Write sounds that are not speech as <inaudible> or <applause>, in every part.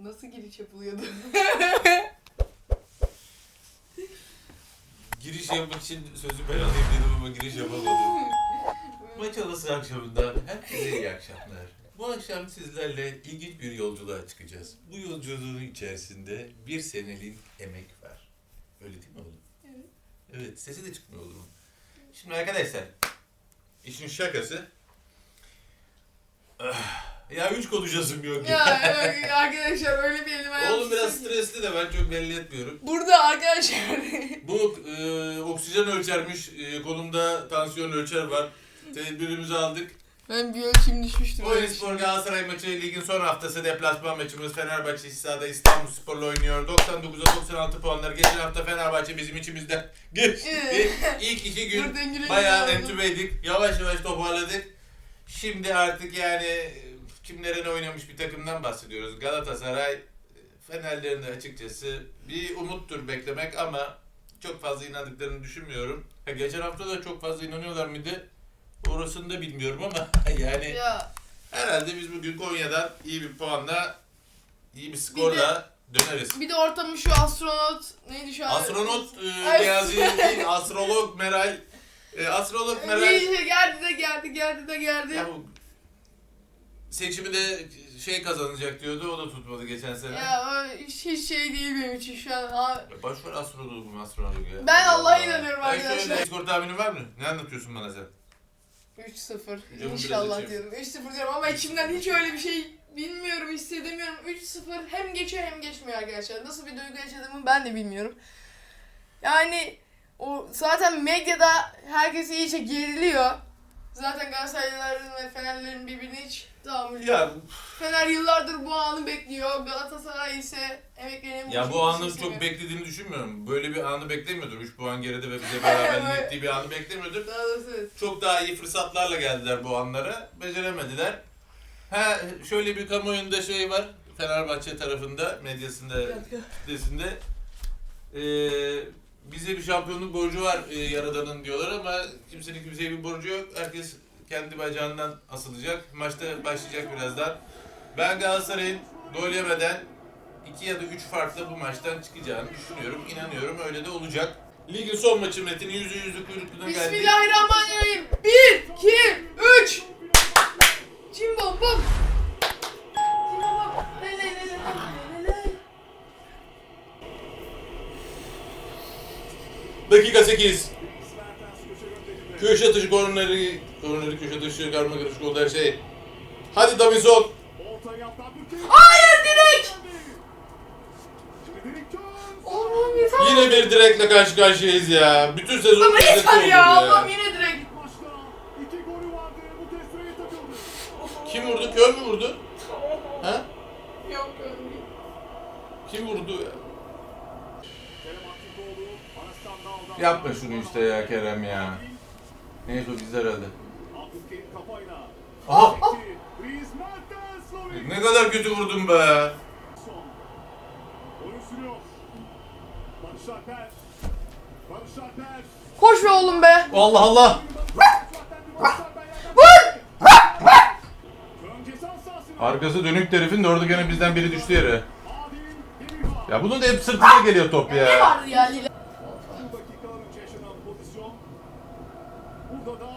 Nasıl giriş yapılıyordu? <laughs> Giriş yapmak için sözü ben alayım dedim ama giriş yapamadım. <laughs> Maç arası akşamından herkese iyi akşamlar. Bu akşam sizlerle ilginç bir yolculuğa çıkacağız. Bu yolculuğun içerisinde bir senelik emek var. Öyle değil mi oğlum? Evet. Evet, sesi de çıkmıyor oğlum. Şimdi arkadaşlar, işin şakası. Ah, Ya üç konuşasım yok ya. ya evet, arkadaşlar öyle bir elim ayağım Oğlum biraz stresli de ben çok belli etmiyorum. Burada arkadaşlar <laughs> Bu e, oksijen ölçermiş, e, kolumda tansiyon ölçer var. Tedbirimizi aldık. ben bir ölçüm düşmüştüm. Öyle Spor Galatasaray maçı ligin son haftası deplasman maçımız Fenerbahçe sahada İstanbul Spor'la oynuyor. 99'a 96 puanlar. Geçen hafta Fenerbahçe bizim içimizde geçti. <laughs> İlk iki gün bayağı ya. entübeydik. Yavaş yavaş toparladık. Şimdi artık yani kimlere ne oynamış bir takımdan bahsediyoruz. Galatasaray e, Fenerlerin de açıkçası bir umuttur beklemek ama çok fazla inandıklarını düşünmüyorum. Ha, geçen hafta da çok fazla inanıyorlar mıydı? Orasını da bilmiyorum ama <laughs> yani Ya herhalde biz bugün Konya'dan iyi bir puanla, iyi bir skorla döneriz. bir de ortamı şu astronot neydi şu an? Astronot e, <laughs> Niyazi <laughs> değil, astrolog Meral. E, astrolog Meral. Neyse geldi de geldi geldi de geldi. Ya bu seçimi de şey kazanacak diyordu, o da tutmadı geçen sene. Ya o hiç şey değil benim için şu an. Ha, Ya Boş ver astrologu mu astrologu ya. Ben Allah'a Allah. inanıyorum arkadaşlar. şöyle, skor tahminin var mı? Ne anlatıyorsun bana sen? 3-0. Hocamın İnşallah biraz diyorum. 3-0 diyorum ama içimden hiç öyle bir şey bilmiyorum, hissedemiyorum. 3-0 hem geçiyor hem geçmiyor arkadaşlar. Nasıl bir duygu yaşadığımı ben de bilmiyorum. Yani o zaten medyada herkes iyice geriliyor. Zaten Galatasaraylıların ve Fenerlerin birbirine hiç tahammülü yok. Ya, Fener yıllardır bu anı bekliyor. Galatasaray ise emeklerini ya bu anı çok beklediğini düşünmüyorum. Böyle bir anı beklemiyordum. 3 puan geride ve bize <laughs> beraberlik Evet. ettiği bir anı beklemiyordum. Daha doğrusu. Çok daha iyi fırsatlarla geldiler bu anlara. Beceremediler. Ha şöyle bir kamuoyunda şey var. Fenerbahçe tarafında, medyasında, kitlesinde. Ee, bize bir şampiyonluk borcu var e, Yaradan'ın diyorlar ama kimsenin kimseye bir borcu yok. Herkes kendi bacağından asılacak. Maçta başlayacak birazdan. Ben Galatasaray'ın gol yemeden 2 ya da 3 farkla bu maçtan çıkacağını düşünüyorum. İnanıyorum öyle de olacak. Ligin son maçı Metin yüzü yüzü kuyrukluğuna geldi. Bismillahirrahmanirrahim. 1, 2, 3. Çim bom Dakika 8. Köşe atışı korneri, korneri köşe atışı karma karışık oldu her şey. Hadi Davison. Hayır direkt. Allah'ım yeter. Yine bir direkle karşı karşıyayız ya. Bütün sezon Ama lezzeti yeter oldu ya. Allah'ım yine direkt. Kim vurdu? Kör mü vurdu? Ha? Yok öyle değil. Kim vurdu ya? Yapma şunu işte ya Kerem ya. Neyse o bizde herhalde. Aha! Ne kadar kötü vurdun be. Koş be oğlum be. Allah Allah. Vur. Arkası dönük herifin de orada gene bizden biri düştü yere. Ya bunun da hep sırtına geliyor top Ne ya. vardı ya Lila? Bu dakikalar önce yaşanan pozisyon. Burada da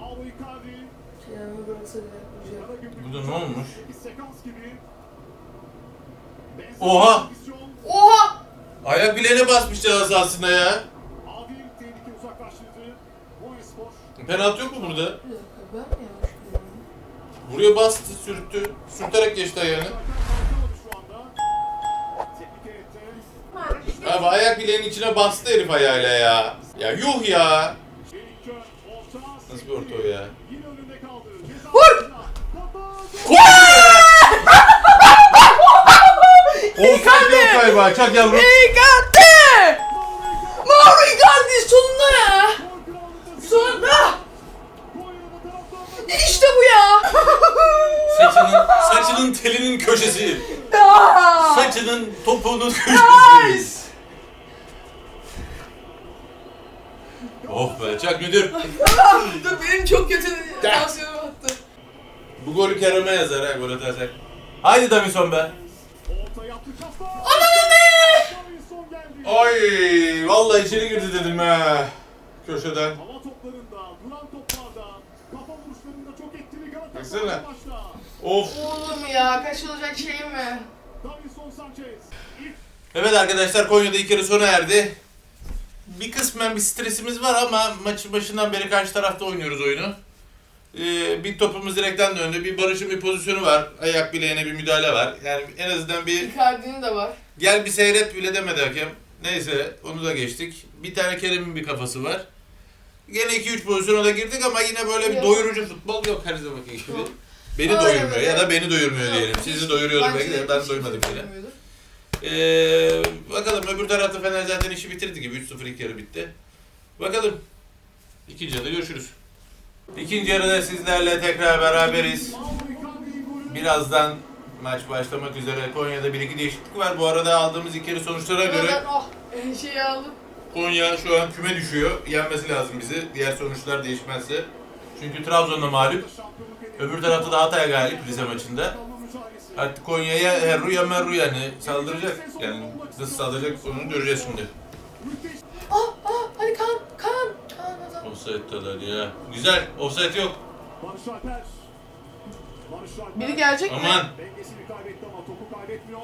Avlo Icardi. Karagümrük Burada ne olmuş? bir sekans gibi. Benzer Oha! Oha. Ayak bileğine basmışlar aslında ya. Penaltı yok mu burada? Buraya bastı, sürttü. Sürterek geçti ayağını. Abi ayak bileğinin içine bastı herif ayağıyla ya. Ya yuh ya. Nasıl bir orta o ya? Offside yok galiba. Çak yavrum. Icardi! Mauro Icardi sonunda ya. Sonunda. İşte bu ya. Saçının, saçının telinin köşesi. Ya. Saçının topuğunun köşesi. Nice. Oh be çak müdür. <laughs> Dur benim çok kötü tansiyonum. Bu golü Kerem'e yazar ha gol atarsak. Haydi Davison be. Ananı geldi. Oy vallahi içeri girdi dedim ha. Köşeden. Hava toplarında, duran toplarda, kafa vuruşlarında çok etkili. Galatasaray başta. Of. Oğlum ya kaçılacak şey mi? Davinson Sanchez. Evet arkadaşlar Konya'da ilk yarı sona erdi. Bir kısmen bir stresimiz var ama maçın başından beri karşı tarafta oynuyoruz oyunu. Ee, bir topumuz direkten döndü. Bir Barış'ın bir pozisyonu var. Ayak bileğine bir müdahale var. Yani en azından bir Icardi'nin de var. gel bir seyret bile demedi hakem. Neyse onu da geçtik. Bir tane Kerem'in bir kafası var. Gene 2-3 pozisyona da girdik ama yine böyle bir Yok. doyurucu futbol yok her zamanki gibi. Yok. Beni Öyle doyurmuyor böyle. ya da beni doyurmuyor diyelim. Hiç- Sizi doyuruyordur bence belki de ben hiç doymadım doymuyordur. Ee, bakalım öbür tarafta Fener zaten işi bitirdi gibi 3-0 ilk yarı bitti. Bakalım. İkinci yarıda görüşürüz. İkinci yarıda sizlerle tekrar beraberiz. Birazdan maç başlamak üzere Konya'da bir iki değişiklik var. Bu arada aldığımız yarı sonuçlara göre Ben oh şeyi aldım. Konya şu an küme düşüyor. Yenmesi lazım bizi. Diğer sonuçlar değişmezse. Çünkü Trabzon'da mağlup. Öbür tarafta da Hatay galip Rize maçında. Artık Konya'ya Herru ya Merru yani saldıracak. Yani nasıl saldıracak onu göreceğiz şimdi. Offside'dalar ya. Güzel. Offside yok. Barış Alper. Barış Alper. Biri gelecek mi? Aman. Dengesini kaybetti ama topu kaybetmiyor.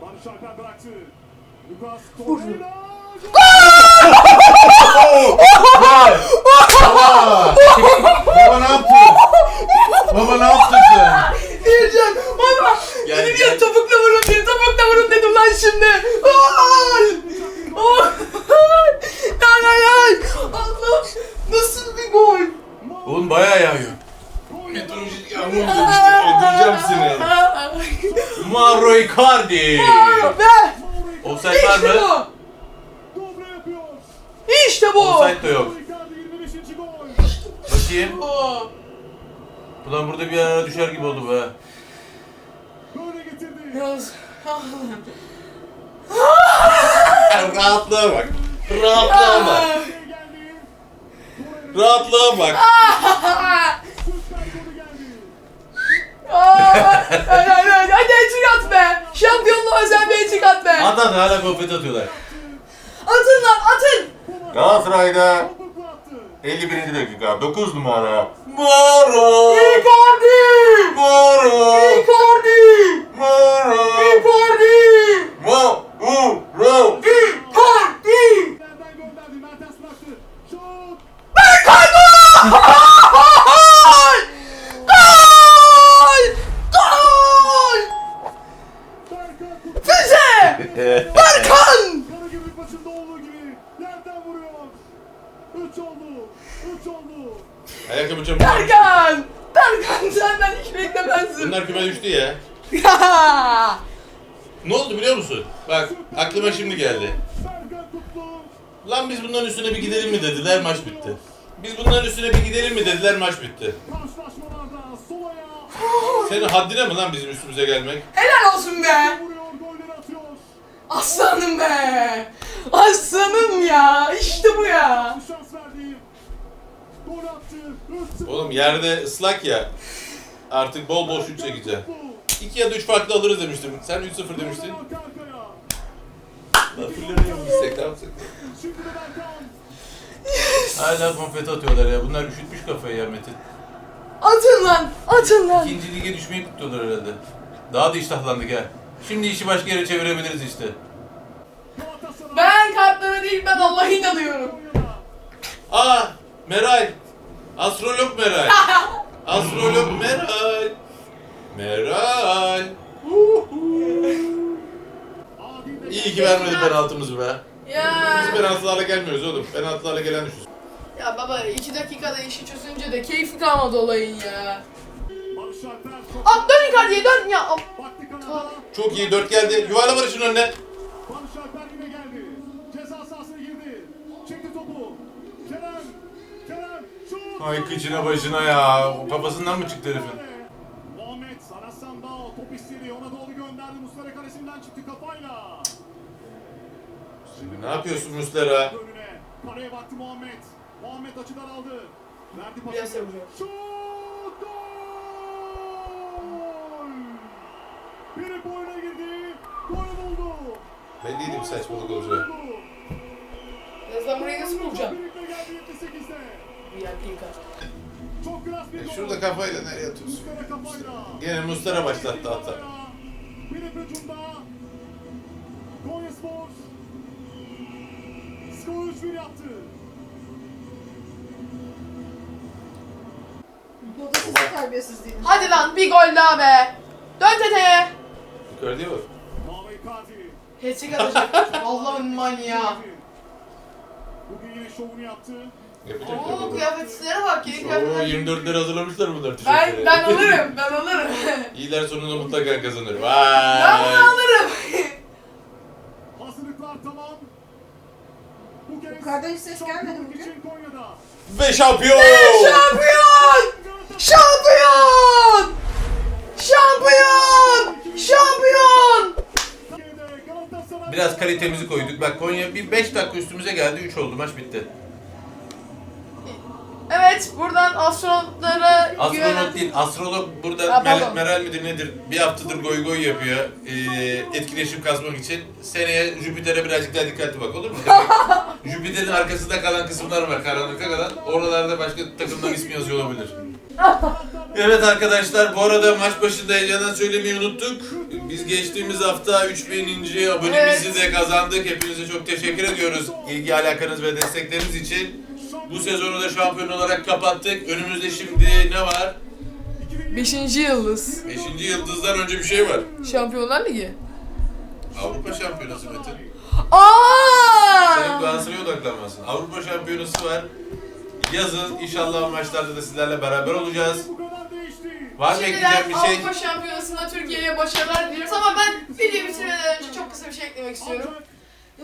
Barış Alper bıraktı. Lucas. Torreira. Baba! Baba ne yaptın? Baba ne yaptın sen? Diyeceğim baba. Gel, Dedim gel. ya topukla vurun diye topukla vurun dedim lan şimdi. Ay! Ay! Ay ay ay! Allah! Nasıl bir gol? Oğlum bayağı yağıyor. Meteorolojik yağmur demiştim. Öldüreceğim seni. Mauro Icardi. Be! Offside var İşte mı? bu! İşte bu! Offside de yok. Icardi 25. gol. Bakayım. Bu. Ulan burada bir ara düşer gibi oldu be. Getirdi. Yalnız... Rahatlığa bak. Rahatlığa bak. Rahatlığa bak. <laughs> Hadi etçik at be! Şampiyonluğa sen bir etçik at be! At at hala konfeti atıyorlar. Atın lan atın! Galatasaray'da Topukla attı. 51. dakika 9 numara. Moro! Icardi! Moro! Icardi! Moro! Icardi! Moro! Icardi! Gönderdi? Mertens bıraktı. Şut. Gol! Gol! Gol! Berkan Kutlu. Füze! Berkan! Karagümrük maçında olduğu gibi yerden vuruyor. 3 oldu. 3 oldu. Ayakkabı çabuk. Berkan! Berkan senden hiç beklemezdim. Bunlar küme düştü ya. Ne oldu biliyor musun? Bak aklıma şimdi geldi. Lan biz bunların üstüne bir gidelim mi dediler maç bitti. Biz bunların üstüne bir gidelim mi dediler maç bitti. Senin haddine mi lan bizim üstümüze gelmek? Helal olsun be! Aslanım be! Aslanım ya! İşte bu ya! Bir şans verdi. Gol attı. 3-0. Oğlum yerde ıslak ya. Artık bol bol şut çekeceğim. 2 ya da 3 farklı alırız demiştim. Sen 3-0 demiştin. Musun? Gitsek ne yapsak? Hala konfeti atıyorlar ya. Bunlar üşütmüş kafayı ya Metin. Atın lan! Atın lan! İkinci lige düşmeyi kutluyorlar herhalde. Daha da iştahlandık ha. Şimdi işi başka yere çevirebiliriz işte. Ben kartlara değil ben Allah'a inanıyorum. Aa Meral. Astrolog Meral. <laughs> Astrolog Meral. Meral. İyi ki vermedi penaltımızı be. Ya. Biz penaltılarla gelmiyoruz oğlum. Penaltılarla gelen düşüyoruz. Ya baba iki dakikada işi çözünce de keyfi kalmadı olayın ya. At dön Icardi'ye dön ya. Çok iyi. Dört geldi. Yuvarla Barış'ın önüne. Barış Alper yine geldi. Ceza sahasına girdi. Çekti topu. Kerem. Kerem. Şut. Ay kıçına başına ya. O kafasından mı çıktı herifin? Muhammed Sarassan Dao top istedi. Ona doğru gönderdi. Muslera kalesinden çıktı kafayla. Şimdi ne yapıyorsun Muslera? Önüne. Kaleye baktı Muhammed. Muhammed açıdan aldı. Verdi pasını. vuracak. Şut. Gol. Biri boyuna girdi. Belliydi bir saçmalık olacağı. Birazdan burayı nasıl bulacağım? Birlikte geldi 78'de. VIP kart. Çok klas bir E gol. şurada kafayla nereye atıyorsun? Gene Mustara başlattı hata. Konya Spor skor 3-1 yaptı. Bu da sizin terbiyesizliğiniz. Hadi lan bir gol daha be. Bak. Mavi Icardi. Hattrick atacak. Allah'ın manyağı. Bugün yine şovunu yaptı. Yapacak Oo tabii. kıyafetlere bak yeni Oo kıyafetler. 24 lira hazırlamışlar bunlar Ben, tişörtleri. ben alırım ben alırım. <laughs> İyiler sonunda mutlaka kazanır. ben Vay. bunu alırım. Hazırlıklar tamam. Bu kez hiç ses gelmedi şampiyonluk bugün. için Konya'da. Ve şampiyon! Şampiyon! Şampiyon! Şampiyon! Şampiyon! Türkiye'de Galatasaray- Biraz kalitemizi koyduk. Bak Konya bir 5 dakika üstümüze geldi. 3 oldu. Maç bitti. Evet buradan astronotlara Astronot değil, astrolog burada Ha. Meral midir nedir? Bir haftadır goy goy yapıyor. Ee, etkileşim kazmak için. Seneye Jüpiter'e birazcık daha dikkatli bak olur mu? <laughs> Jüpiter'in arkasında kalan kısımlar var karanlıkta kalan. Oralarda başka takımların ismi yazıyor olabilir. <laughs> Evet arkadaşlar bu arada maç başında heyecandan söylemeyi unuttuk. Biz geçtiğimiz hafta 3000. abonemizi Evet. de kazandık. Hepinize çok teşekkür ediyoruz. İlgi alakanız ve destekleriniz için. Bu sezonu da şampiyon olarak kapattık. Önümüzde şimdi ne var? Beşinci yıldız. Beşinci yıldızdan önce bir şey var. Şampiyonlar Ligi. Avrupa Şampiyonası Metin. Sen Aa! Galatasaray'a odaklanmasın. Avrupa Şampiyonası var. Yazın inşallah o maçlarda da sizlerle beraber olacağız. Var mı ekleyeceğim bir şey? Avrupa Şampiyonası'nda Türkiye'ye başarılar diliyoruz ama ben video bitirmeden önce çok kısa bir şey eklemek istiyorum.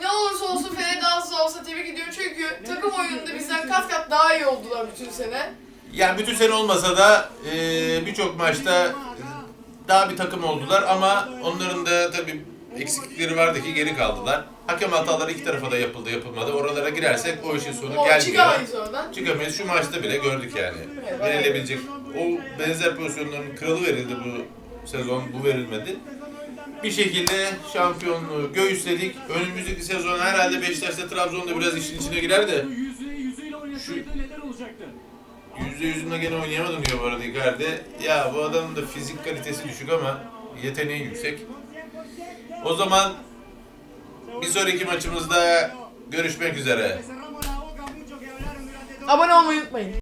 Ne olursa olsun Fener daha olsa tebrik ediyorum çünkü takım oyununda bizden kat kat daha iyi oldular bütün sene. Yani bütün sene olmasa da eee, birçok maçta daha bir takım oldular ama onların da tabii eksiklikleri vardı ki geri kaldılar. Hakem hataları iki tarafa da yapıldı yapılmadı. Oralara girersek o işin sonu O gelmiyor. çıkamayız oradan. Çıkamayız. Şu maçta bile gördük yani. Verilebilecek. O benzer pozisyonların kralı verildi bu sezon. Bu verilmedi. Bir şekilde şampiyonluğu göğüsledik. Önümüzdeki sezon herhalde Beşiktaş'ta Trabzon'da biraz işin içine girer de yüzüyle oynasaydı neler olacaktı? yüzde yüzünde gene oynayamadım diyor bu arada Icardi. Ya bu adamın da fizik kalitesi düşük ama yeteneği yüksek. O zaman bir sonraki maçımızda görüşmek üzere. Abone olmayı unutmayın.